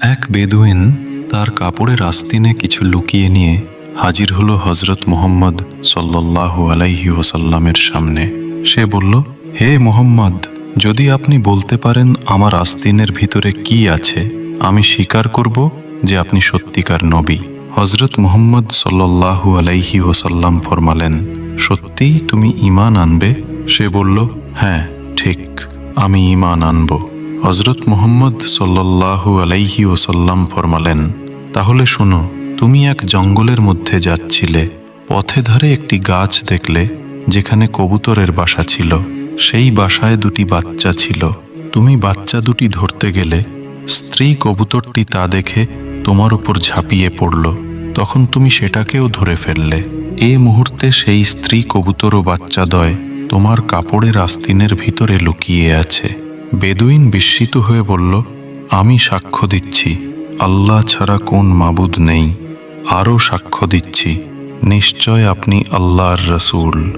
এক বেদুইন তার কাপড়ের আস্তিনে কিছু লুকিয়ে নিয়ে হাজির হলো হজরত মোহাম্মদ সাল্লাল্লাহু আলাইহি ওসাল্লামের সামনে। সে বলল, হে মোহাম্মদ, যদি আপনি বলতে পারেন আমার আস্তিনের ভিতরে কি আছে, আমি স্বীকার করব যে আপনি সত্যিকার নবী। হজরত মোহাম্মদ সাল্লাল্লাহু আলাইহি ওসাল্লাম ফরমালেন, সত্যিই তুমি ইমান আনবে? সে বলল হ্যাঁ ঠিক, আমি ইমান আনব। হজরত মোহাম্মদ সাল্লাল্লাহু আলাইহি ওসাল্লাম ফরমালেন, তাহলে শোনো, তুমি এক জঙ্গলের মধ্যে যাচ্ছিলে, পথে ধারে একটি গাছ দেখলে, যেখানে কবুতরের বাসা ছিল, সেই বাসায় দুটি বাচ্চা ছিল। তুমি বাচ্চা দুটি ধরতে গেলে, স্ত্রী কবুতরটি তা দেখে তোমার উপর ঝাঁপিয়ে পড়ল। তখন তুমি সেটাকেও ধরে ফেললে। এ মুহূর্তে সেই স্ত্রী কবুতর ও বাচ্চা বাচ্চাদয় তোমার কাপড়ের আস্তিনের ভিতরে লুকিয়ে আছে। বেদুইন বিস্মিত হয়ে বলল, আমি সাক্ষ্য দিচ্ছি। আল্লাহ ছাড়া কোন মাবুদ নেই। আরও সাক্ষ্য দিচ্ছি। নিশ্চয় আপনি আল্লাহর রসুল।